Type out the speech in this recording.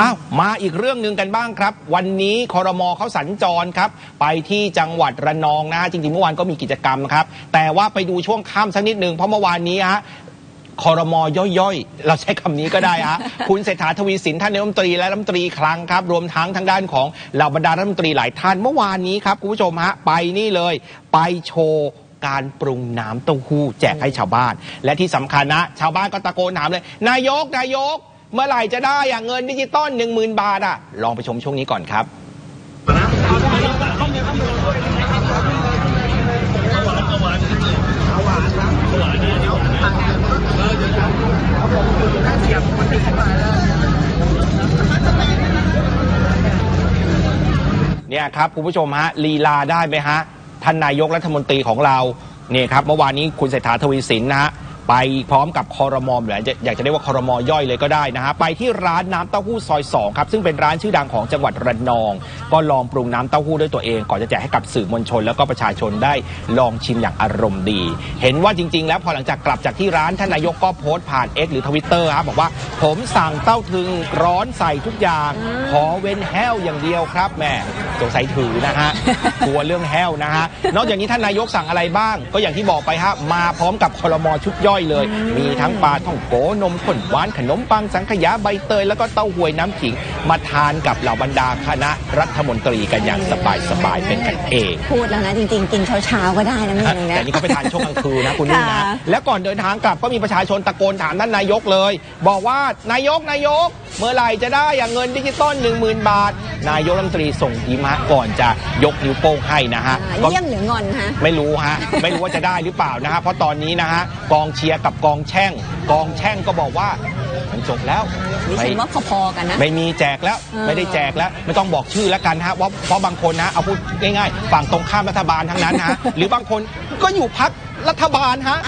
อ้าวมาอีกเรื่องหนึ่งกันบ้างครับ วันนี้คอรมอเขาสัญจรครับ ไปที่จังหวัดระนองนะฮะจริงๆเมื่อวานก็มีกิจกรรมครับ แต่ว่าไปดูช่วงค่ำสักนิดหนึ่งเพราะเมื่อวานนี้ฮะคอรมอย่อยๆ เราใช้คำนี้ก็ได้ฮะ คุณเศรษฐาทวีสินท่านนายกรัฐมนตรีและรัฐมนตรีคลังครับ รวมทั้งทางด้านของเหล่าบรรดารัฐมนตรีหลายท่านเมื่อวานนี้ครับคุณผู้ชมฮะไปนี่เลย ไปโชว์การปรุงน้ำเต้าหู้แจกให้ชาวบ้าน และที่สำคัญนะ ชาวบ้านก็ตะโกนถามเลย นายกนายก เมื่อไหร่จะได้อะเงินดิจิตอล1 0,000 บาทอะลองไปชมช่วงนี้ก่อนครับเนี่ยครับคุณผู้ชมฮะลีลาได้ไหมฮะท่านนายกรัฐมนตรีของเราเนี่ยครับเมื่อวานนี้คุณเศรษฐาทวีสินนะฮะ ไปพร้อมกับคอรมอมหรืออยากอยากจะได้ว่าคอรมอย่อยเลยก็ได้นะฮะไปที่ร้านน้ำเต้าหู้ซอย2ครับซึ่งเป็นร้านชื่อดังของจังหวัดระนอง ก็ลองปรุงน้ำเต้าหู้ด้วยตัวเอง ก่อนจะแจกให้กับสื่อมวลชน แล้วก็ประชาชนได้ลองชิมอย่างอารมณ์ดี เห็นว่าจริง ๆ แล้วพอหลังจากกลับจากที่ร้านท่านนายกก็โพสต์ผ่าน X หรือทวิตเตอร์ครับบอกว่าผมสั่งเต้าถึงร้อนใส่ทุกอย่าง ขอเว้นแห้วอย่างเดียวครับแหม่สงสัยถือนะฮะกลัวเรื่องแห้วนะฮะนอกจากนี้ท่านนายกสั่งอะไรบ้าง ก็อย่างที่บอกไปฮะมาพร้อมกับคลมชุดย่อยเลย มีทั้งปลาท่องโกนมข้นหวานขนมปังสังขยาใบเตย แล้วก็เต้าหวยน้ำขิง มาทานกับเหล่าบรรดาคณะรัฐมนตรีกันอย่างสบายสบายๆเป็นกันเอง พูดแล้วนะจริงๆ กินเช้าๆก็ได้นะเมนูเนี้ยแต่นี่เขาไปทานช่วงกลางคืนนะคุณนี่นะค่ะแล้วก่อนเดินทางกลับก็มีประชาชนตะโกนถามท่านนายกเลย บอกว่านายกนายก เมื่อไหร่จะได้อย่างเงินดิจิตอล1 0,000 บาท นายกรัฐมนตรีส่งยิ้มฮะก่อนจะยกนิ้วโป้งให้นะฮะอ่าก็เยี่ยมหรืองอนฮะไม่รู้ฮะไม่รู้ว่าจะได้หรือเปล่านะฮะเพราะตอนนี้นะฮะกองเชียร์กับกองแช่ง กองแช่งก็บอกว่ามันจบแล้วดิไม่ฉันว่าพอๆกันนะ ไม่มีแจกแล้วเออไม่ได้แจกแล้ว ไม่ต้องบอกชื่อแล้วกันฮะว่าเพราะบางคนนะเอาพูดง่ายๆ ฝั่งตรงข้ามรัฐบาลทั้งนั้นฮะหรือบางคนก็อยู่พักรัฐบาลฮะ